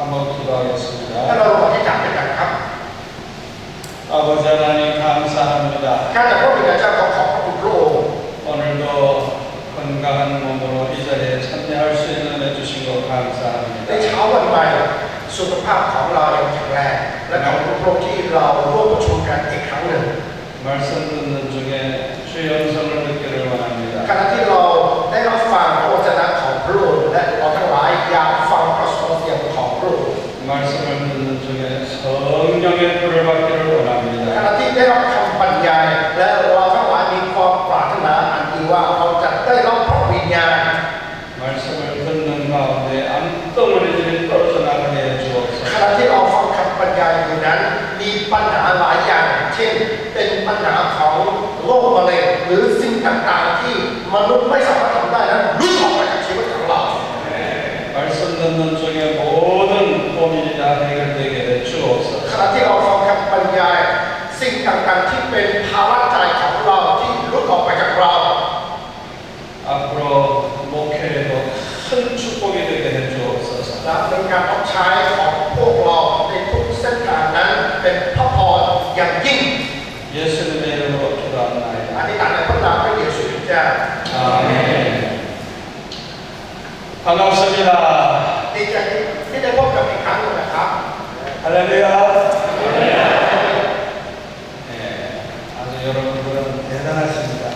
한번 ถ้า 기도하겠습니다. เราลงอธิษฐานด้วยกันครับ 아버지 하나님 감사합니다. ข้าแต่พระบิดาเจ้าขอขอบพระคุณพระองค์ 오늘도 건강한 몸으로 이 자리에 참여할 수 있는 은혜 주신 것 ใน 감사합니다. เช้าวันใหม่สุขภาพของเรายังแข็งแรงและขอบคุณพระองค์ที่เราร่วมประชุมกันอีกครั้งหนึ่ง 말씀 듣는 중에 주의 음성을 듣기를 ข 원합니다. ณะที่เรา 말씀을 듣는 중에 성령의 불을 받기를 ข 원합니다. 반갑습니다. 할렐루야. 네, 아주 여러분들은 대단하십니다.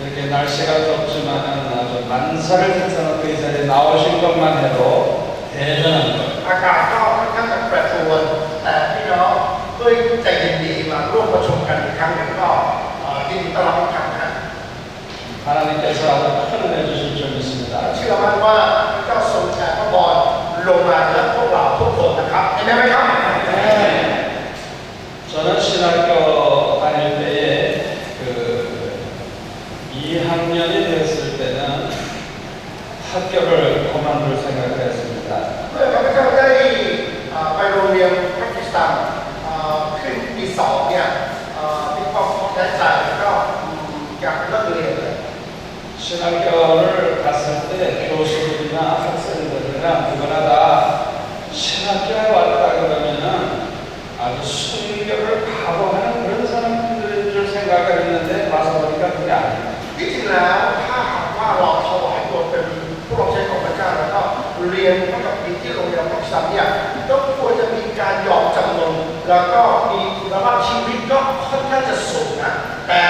이렇게 날씨가 덥지만 아주 만사를 생산하고 이 그 자리에 나오신 것만 해도 대단한 것. 아까 또 한참 그랬고, 아, you. ะแปรปรวนแต่พี่น้องด้วยใจเย็นดีมาร่วมประชุมกันอีกครั้งหนึ่งก็เอ่อยินดีต้อนรับทุกท่านนะ 하나님께서 아주 큰 은혜 주실 줄 믿습니다. เชื่อมั่นว่าพระเจ้าทรงแผ่พระพรลงมาเหนือพวกเราทุกคนนะครับเห็นไหมครับ 저는 신학교 다닐 때에 그 2학년이 됐을 때는 학교를 그만둘 신학교를 갔을 때 교수들이나 학생들이나 누구나 다 신학교에 왔다 그러면은 아주 순교를 각오하는 그런 사람들인 줄 생각을 했는데 와서 보니까 그게 아니에요. ที่จริงแล้วถ้าหากว่าเราถวายตัวเป็นผู้รับใช้ของพระเจ้าแล้วก็เรียนพระกับปีที่โรงเรียนพระสัมเนี่ยก็ควรจะมีการยอมจำนนแล้วก็มีคุณภาพชีวิตก็ค่อนข้างจะสูงนะแต่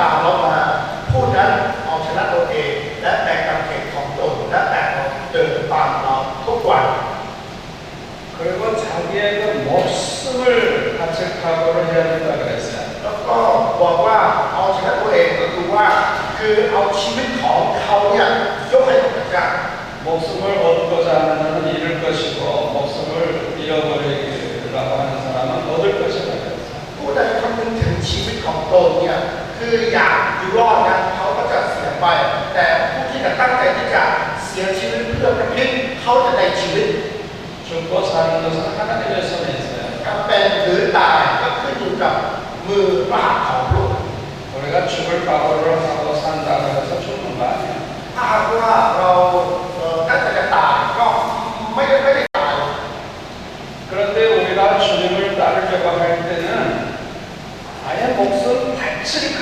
ตามเรามาผู้นั้นเอาชนะตัวเอง และแบกกางเขนของตนและแบกเราเดินตามเราทุกวัน 그리고 자기의 그 목숨을 바칠 각오를 해야 된다 그랬어요. แล้วก็บอกว่าเอาชนะตัวเองก็คือว่าคือเอาชีวิตของเขาเนี่ยยกให้กับพระเจ้า 목숨을 얻고자 하는 자는 잃을 것이고 목숨을 잃어버리려고 하는 사람은 얻을 것이다 그랬어요. ผู้ใดคำนึงถึงชีวิตของตนเนี่ย คืออยากอยู่รอดนะเขาก็จะเสียไป แต่ผู้ที่จะตั้งใจที่จะเสียชีวิตเพื่อประพฤติเขาจะได้ชีวิตชมโกสานุสังฆะใได้เลยสมัยการเป็นหรือตายก็ขึ้นอยู่กับมือปากหัตถ์ของพระค์เราก็ช่วยพระองเราทำเราสร้างดาวเราช่วมบ้างถ้าหากว่าเรา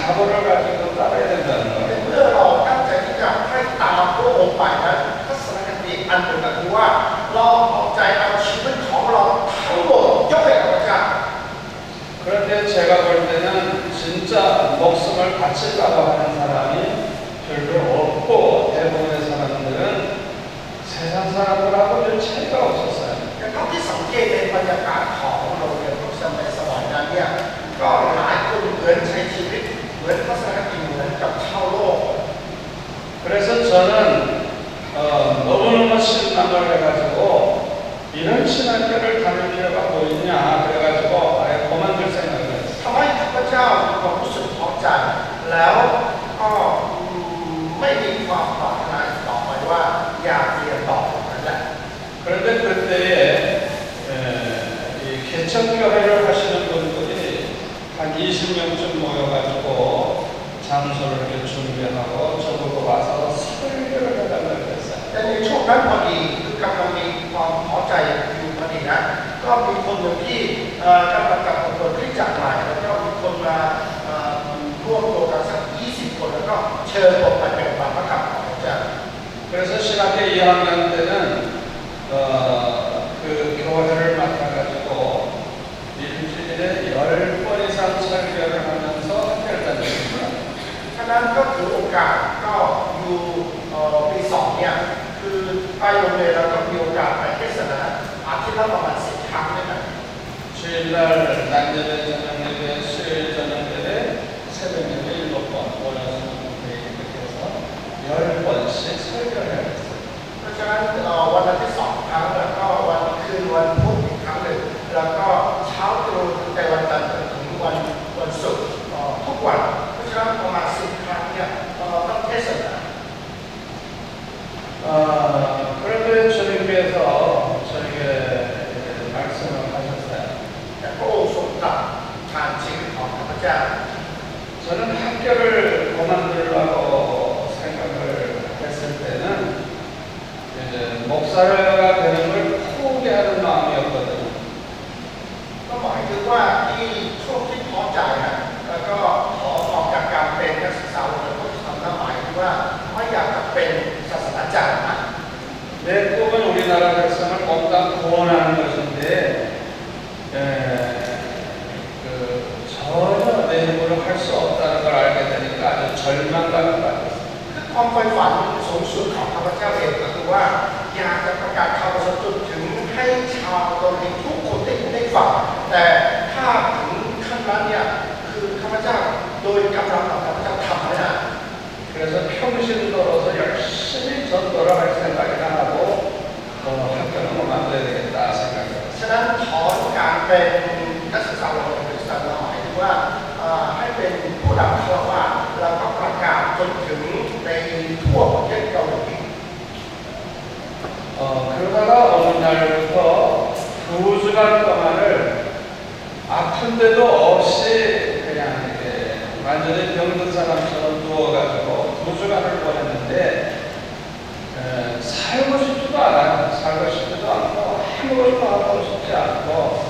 각오를 가지고 따라야 된다는 แต่ 거예요. เมื่อเราตั้งใจที่จะให้ตามพระองค์ไปนั้นทัศนคติอันหนึ่งก็คือว่าเราเอาใจเอาชีวิตของเราทั้งหมดยกให้กับพระเจ้า 그런데 제가 볼 때는 진짜 목숨을 바치려고 하는 사람이 별로 없고 대부분의 사람들은 세상 사람들하고 별 차이가 없었어요. แต่เท่าที่สังเกตในบรรยากาศของ 그래서 저는 어, 너무너무 신망을 해가지고 이런 신학교를 다닐 필요가 뭐 있냐 그래가지고 아예 그만둘 생각을 했어요. 가만히 있어보자 무슨 법자 그리고 어, 음, 음, 그런데 그때에 에, 예, 예, 이 개척교회를 하시는 분들이 한 20명쯤 모여가지고 장소를 이렇게 준비하고 와서 설교를 해달라고 했어요. แต่ในช่วงนั้นพอดีคือกำลังมีความพอใจอยู่พอดีนะก็มีคนหนึ่งที่เอ่อกำลังกลับมาเปิดที่จักรใหม่แล้วก็มีคนมาเอ่อร่วมตัวกันสัก 20 คนแล้วก็เชิญผมไปแบ่งปันพระคำของพระเจ้า 그래서 신학교 2학년 때는 어, 그 교회를 맡아가지고 일주일에 열 번 이상 설교를 하면서 학교를 다녔습니다. ฉะนั้นก็ถือโอกาส ก็อยู่ปีสองเนี่ยคือไปโรงเรียนแล้วก็มีโอกาสไปเทศนาอาทิตย์ละประมาณสิบครั้งด้วยกัน去那儿南那边在那边是在那边是那边的一个广播的每一个地方有人本身是一个人เพราะฉะนั้นวันละที่สองครั้งแล้วก็วันคืนวันพุธอีกครั้งหนึ่งแล้วก็เช้าตรู่แต่วันจันทร์ถึงวันวันศุกร์ทุกวันเพราะฉะนั้นปรมา 자, 저는 학교를 그만두려고 생각을 했을 때는 목사가 되는 걸 포기하는 마음이었거든요. ใฝ่ฝันสูงสุดของข้าพเจ้าเองก็คือว่าอยากจะประกาศข่าวประเสริฐจนถึงให้ชาวเกาหลีทุกคนได้ได้ฟังแต่ถ้าถึงขั้นนั้นเนี่ยคือข้าพเจ้าโดยกำลังของข้าพเจ้าทำไม่ได้ 그래서 평신 걸어서 열심히 전도를 할 생각이나 하고 어, 학교는 그만둬야 되겠다 생각을 ฉะนั้นถอนการเป็นนักศึกษาเราเป็นศาสนาหมายถึงว่าเอ่อให้เป็นผู้นำคา 주간 동안을 아픈데도 없이 그냥 이렇게 완전히 병든 사람처럼 누워가지고 두 주간을 보냈는데 살고 싶지도 않아요. 살고 싶지도 않고 아무것도 하고 싶지 않고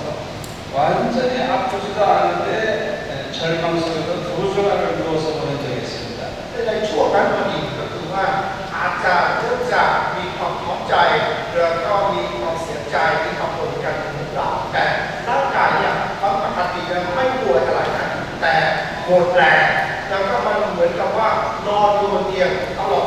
완전히 아프지도 않은데 절망 속에서 두 주간을 누워서 보낸 적이 있습니다. 그냥 추억한 분이 그동안 아자, 뜨자, 미, 펑, 펑, 짜이, 그리고 미, 펑, 쎄, 짜이, 미, 펑, หมดแรงแล้วก็มันเหมือนกับว่านอนอยู่บนเตียงตลอด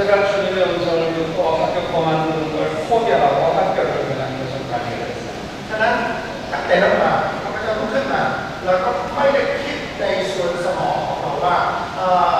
제가 주님의 음성을 듣고 합격범하는 걸 포기하고 학교를 그냥 계속 가기로 했어요. 하나, 딱 내려놔. 아까 전에 흔들나. 그리고 빨리 킵, 내 손에서 먹어. 아,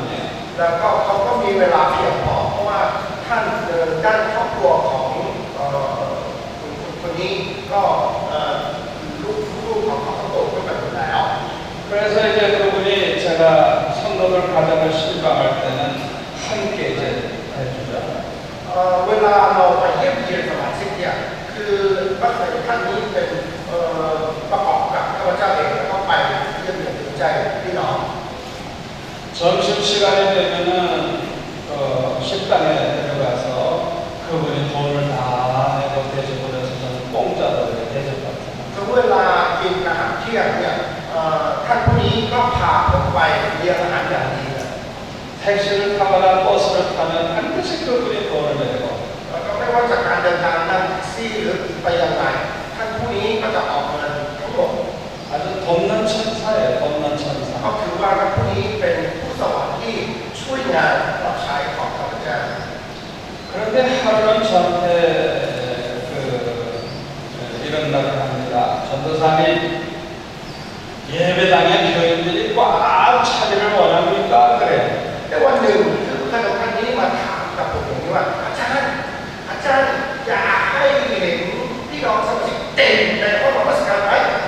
แล้วก็เขาก็มีเวลาเพียงพอเพราะว่าท่านเดินด้านครอบครัวของเอ่อคนคนนี้ก็เอ่อลูกลูกของเขาก็โตขึ้นไปหมดแล้ว 그래서 이제 그분이 제가 성도들 가정을 실망할 때는 함께 이제 해주죠. เอ่อเวลาเราไปเยี่ยมเยียนสมาชิกเนี่ยคือพระเจ้าท่านนี้เป็นเอ่อประกอบกับข้าพเจ้าเองแล้วก็ไปเยี่ยมเยียนดูใจพี่น้อง 점심 시간이 되면은 어, 식당에 들어가서 그분이 돈을 다 내고 대접을 해서 저는 공짜로 이렇게 대접받습니다. ถึงเวลากินอาหารเที่ยงเนี่ยเอ่อท่านผู้นี้ก็พาผมไปเลี้ยงอาหารอย่างดีเลย 택시를 타거나 버스를 타면 반드시 그분이 돈을 내고 แล้วก็ไม่ว่าจากการเดินทางนั่งแท็กซี่หรือไปยังไงท่านผู้นี้ก็จะออกเงินทั้งหมด 아주 돕는 천사예요, 돕는 ก็ 천사. ถือว่าท่านผู้นี้เป็นผู้สวรรค์ที่ 그냥 딱 잘 걷거든요. 그런데 하루는 저한테 그, 그 이런 말을 합니다. 전도사님 예배당에 교인들이 꽉 차기를 원합니까? 그래. 근데 완전히 그가족 한 얘기만 다 보면 아짠 아짠 야 이게 우리가 어서 땡 내가 어서 갈까요?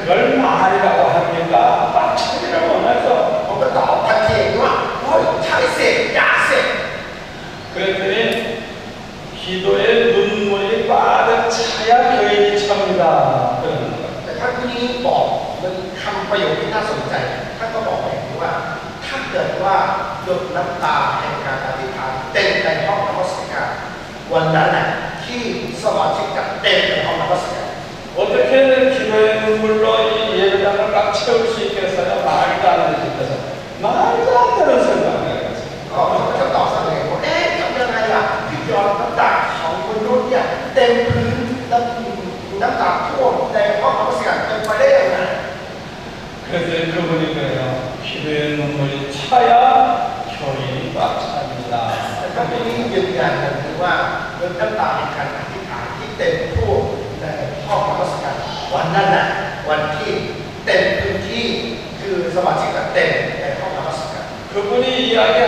그걸 말이라고 그랬더니 기도에 눈물이 가득 차야 교인이 찹니다. 그러는 거예요. แต่ท่านผู้นี้บอกมันคำประโยคที่น่าสนใจท่านก็บอกแบบนี้ว่า ถ้าเกิดว่าหยดน้ำตาแห่งการอธิษฐานเต็มในห้องนมัสการวันนั้นน่ะที่สมาชิกจะเต็มในห้องนมัสการ 어떻게 기도의 눈물로 이 예배당을 꽉 채울 수 있겠어요? 말도 안 되는 짓에서 말도 안 되는 생각을 해요. ก็เขาก็จะต เนี่ยเต็มพื้นน้ำน้ำตาท่วมในห้องนมัสการเต็มไปได้ยังไง 그래서 그분이 그래요. 기도의 눈물이 차야 교인이 꽉 แต่ 찹니다. ท่านผู้นี้ยืนยันกันคือว่าเรื่องน้ำตาแห่งการอธิษฐานที่เต็มท่วมในห้องนมัสการวันนั้นน่ะวันที่เต็มพื้นที่คือสมาชิกจะเต็มในห้องนมัสการ 그분이 이야기할 하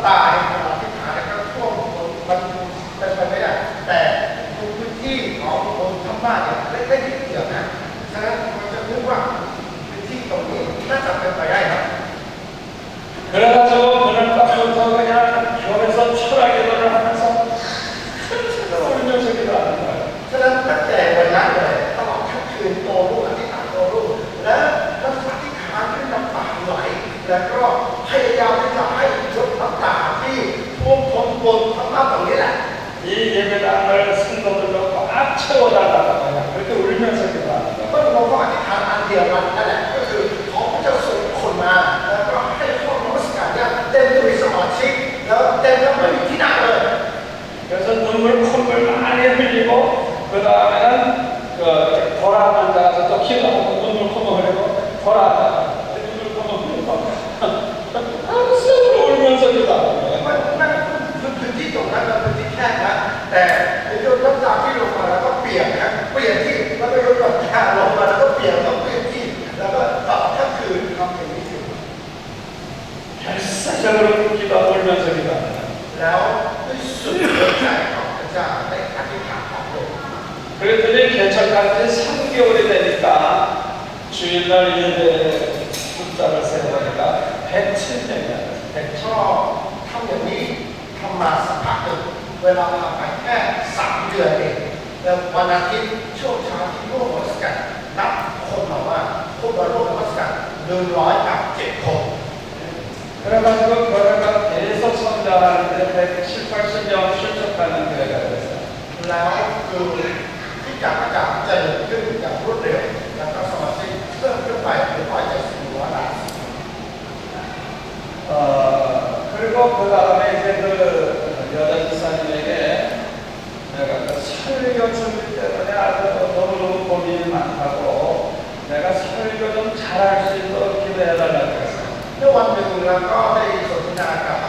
plantar, 꽉 채워달라고 그냥 그렇게 울면서 기도하는 거예요. ก็เราก็อธิษฐานอันเดียวกันนั่นแหละก็คือขอ มาแล้วก็ให้ห้องนมัสการเนี่ยเต็มด้วยสมาชิกแล้วเต็มแล้วไม่มีที่นั่งเลย 그래서 눈물 콧물 많이 흘리고 그 다음에는 그 보라 앉아서 또 기도하고 눈물 콧물 흘리고 보라 계속 성장하는데 107, 80명 출석하는 교회가 됐어요 แล้วคือที่จากประกาศเจริญขึ้นอย่างรวดเร็วแล้วก็สมาชิกเพิ่มขึ้นไปหนึ่งร้อยเจ็ดสิบหัวหลาย 어, 그리고 그 다음에 이제 그 여자 집사님에게 내가 그 설교 준비 때문에 아주 너무너무 고민이 많다고 내가 설교 좀 잘할 수 있도록 기도해달라고 했어요 เมื่อวันหนึ่งเราก็ได้สนทนากับ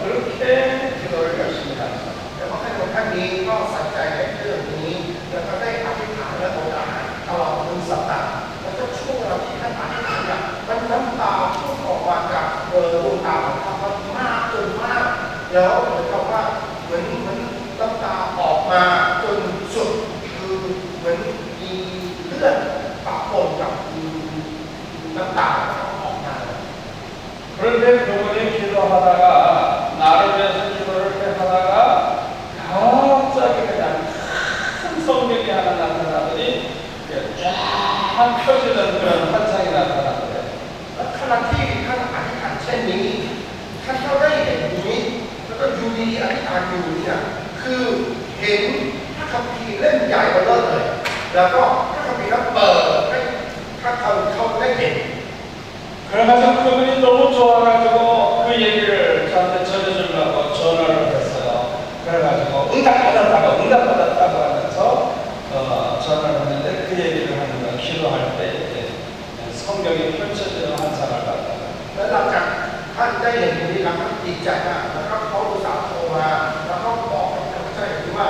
그렇게 기도를 열심히 하셨어요. แต่ว่าให้คนท่านนี้ก็ใส่ใจในเรื่องนี้ แล้วก็ได้อธิษฐานและโอดาหตลอดหนึ่งสัปดาห์แล้วก็ช่วงเวลาที่ท่านอธิษฐานเนี่ยมันน้ำตาพุ่งออกมาจากเออดวงตาของท่านมันมากจนมาก แล้วเหมือนกับว่าเหมือนเหมือนน้ำตาออกมา 그런 환상이 나타나더래요. และขณะที่ท่านอธิษฐานเช่นนี้ท่านก็ได้เห็นอย่างนี้ แล้วก็อยู่ดีๆอธิษฐานอยู่เนี่ยคือเห็นพระคัมภีร์เล่มใหญ่เบอเริ่มเลย แล้วก็พระคัมภีร์นั้นเปิดให้ถ้าเขาเขาได้เห็น 그래가지고 그분이 너무 좋아가지고 그 얘기를 저한테 전해주려고 전화를 했어요. 그래가지고 응답받았다고 응답받았다고 하면서 어, 전화를 했는데 그 얘기를 하는 거야. 기도할 때 이렇게 성경이 펼쳐지는 환상을 봤다. แล้วหลังจากท่านได้เห็นอย่างนี้แล้วท่านดีใจมากแล้วก็เขาอุตส่าห์โทรมาแล้วก็บอกกับข้าพเจ้าอย่างนี้ว่า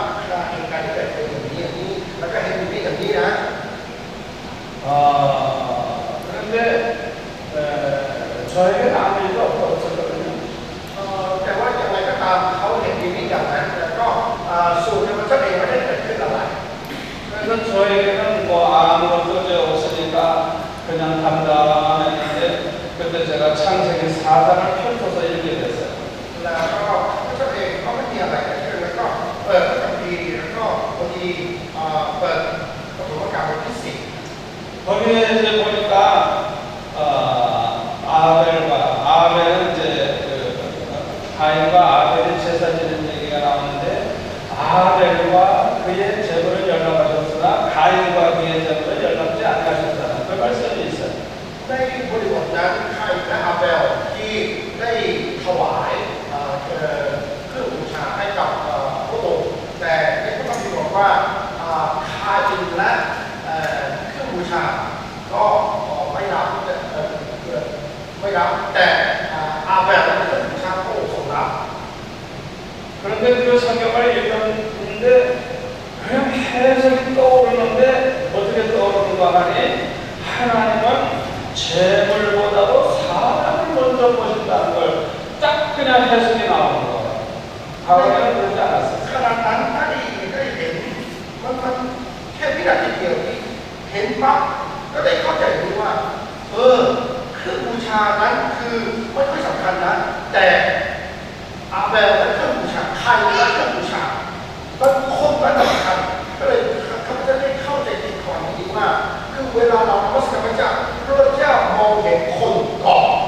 เหตุการณ์ที่เกิดเป็นอย่างนี้อย่างนี้ แล้วก็เห็นอย่างนี้อย่างนี้นะ 어, 그런데 에, 저에게는 아무 일도 없- 없었거든요. เอ่อแต่ว่าอย่างไรก็ตามเขาเห็นอย่างนี้อย่างนั้นแล้วก็เอ่อสู 창세기 4장을 펼쳐서 읽게 됐어요. แล้วก็พระเจ้าเองก็ไม่มีอะไรเกิดขึ้นแล้วก็เปิดพระคัมภีร์แล้วก็พอดีเอ่อเปิดปฐมกาลบทที่สิบ 거기에 이제 보니까 어, 아벨과 아벨은 이제 그 가인과 아벨이 제사 지는 얘기가 나오는데 아벨과 그의 제물을 연락하셨으나 가인과 그의 제물을 연락지 않으셨다는 그 말씀이 있어요. ในบริบทนั้นใครและอาเบล ชาก็ไม่รับเอ่อเอ่อไม่รับแต่อ่าอาเบลและเครื่องบูชาพระองค์ทรงรับ 그런데 그 성경을 읽었는데 그냥 해석이 떠오르는데 어떻게 떠오르는가 하니 하나님은 재물보다도 사람을 먼저 보신다는 걸 딱 그냥 해석이 나오는 거예요. 과거에는 그러지 않았어요. ขณะนั้นถ้าได้ได้เห็นมันมันแค่วินาที เห็นปั๊บก็ได้เข้าใจรู้ว่า เออเครื่องบูชานั้นคือไม่ค่อยสำคัญนะ แต่อาเบลและเครื่องบูชาใครและเครื่องบูชาต้องคงและสำคัญก็เลยเขาจะได้เข้าใจติดก่องนี้ว่า คือเวลาเราพระสัมมาจักพระเจ้ามองเห็นคนก่อน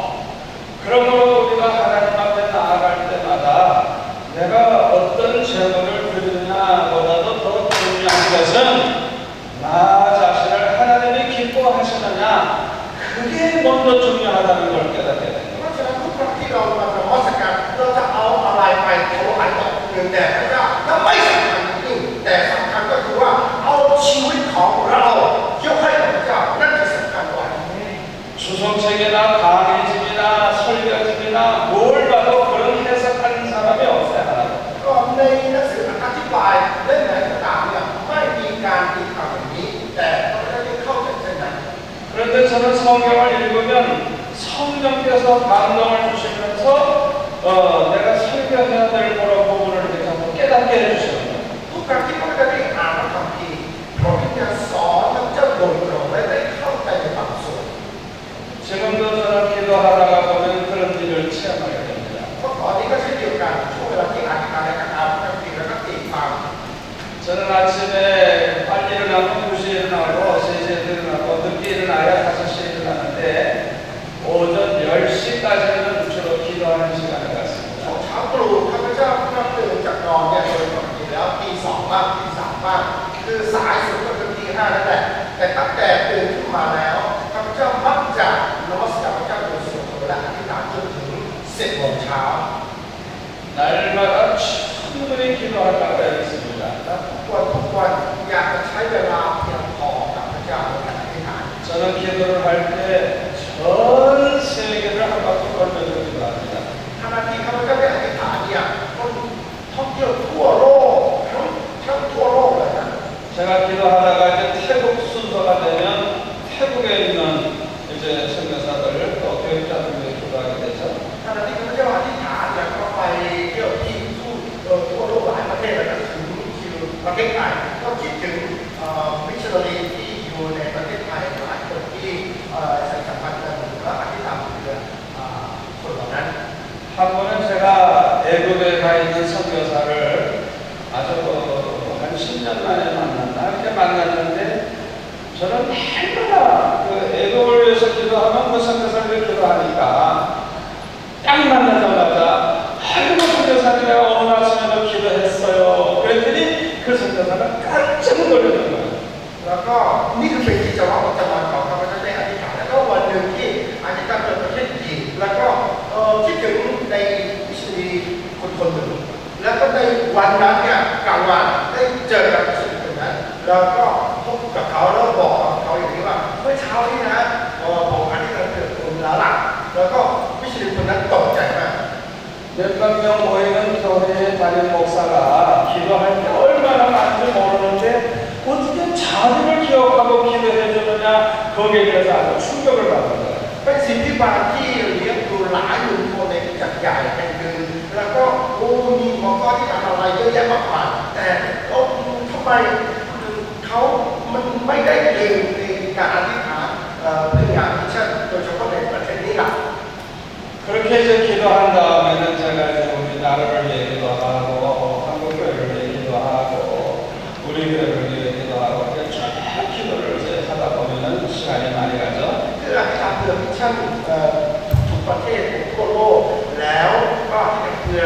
저는 기도를 할 때 전 세계를 한 바퀴 걸면서 기도합니다. 하나님 하루가 아니 아니야. 터키어 투어로 평창 투어로 제가 기도하다가 이제 태국 순서가 되면 태국에 있는 이제 선교사들을 또 교육자들에게 기도하게 되죠. 하나님 그렇게 많이 다 약간 빨리 기어 기도 투어로 많이 해가지고 기도 가 있는 선교사를 아주 한 10년 만에 만났나 이렇게 만났는데 저는 날마다 그 애도 올려서 기도하면 그 선교사를 기도하니까 딱 만나 เขามันไม่ได้เก่งในการอธิษฐานเป็นอย่างที่เช่นโดยเฉพาะในประเทศนี้ล่ะ 그렇게 이제 기도한 다음에는 제가 이제 우리 나라를 얘기도 하고 한국 교회를 얘기도 하고 우리 교회를 얘기도 하고 이렇게 쭉 기도를 이제 하다 보면은 시간이 많이 가 죠. 그 아까 그 미찬 두 번째 고로 แล้วก็เพื่อ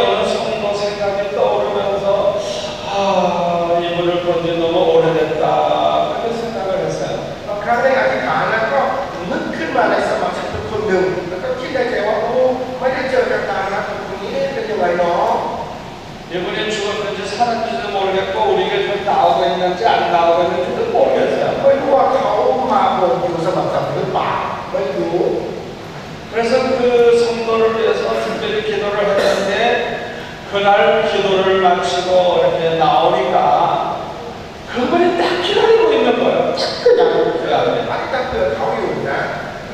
เป็นนัจ้างเราเป็นทุกโปรเยอยไม่รู้ว่าเขามาบนอยู่สมัครสมัครหรือเปล่าไม่รู้ 그래서 그 성도를 위해서 특별히 기도를 했는데 그날 기도를 마치고 이렇게 나오니까 그분이 딱 기다리고 있는 거예 요. 그냥 그 안에 딱 그, 가오유 나.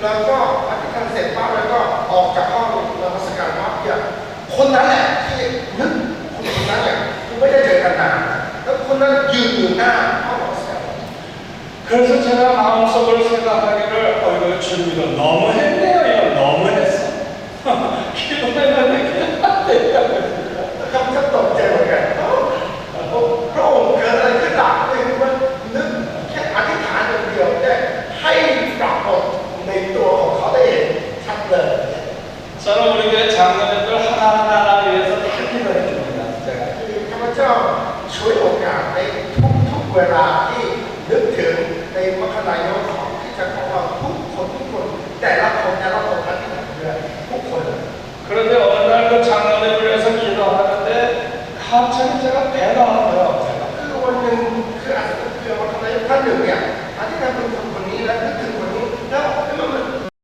แล้วก็อธิษฐานเสร็จปั๊บแล้วก็ออกจากห้องนมัสการพระเนี่ยคนนั้นแหละที่นึกคนนั้นเนี่ไม่ได้เจอกันนา 또는 유나 하고 그래서 제가 마음속으로 생각하기를 어이구 주님이 너무 했네요. 이거. 너무 했어. 기도해봤는데 그냥. 안 됐다. 감정도 없지 않을까 저는 우리 교회 장로님들 하나하나를 위해서 다 기도해 줍니다 제가. 그렇죠? 조용 เจ้าช่วยโอกาสในทุกทุกๆเวลาที่นึกถึงในมรรคนายกของที่จะของเราทุกคนทุกคน แต่ละคนแต่ละคนอธิษฐานเพื่อทุกคนเลย 그런데 어느 날 그 장로님을 위해서 기도하는데 갑자기 제가 배가 아파요. 제가. คือวันหนึ่งคืออาจจะคือมรรคนายกท่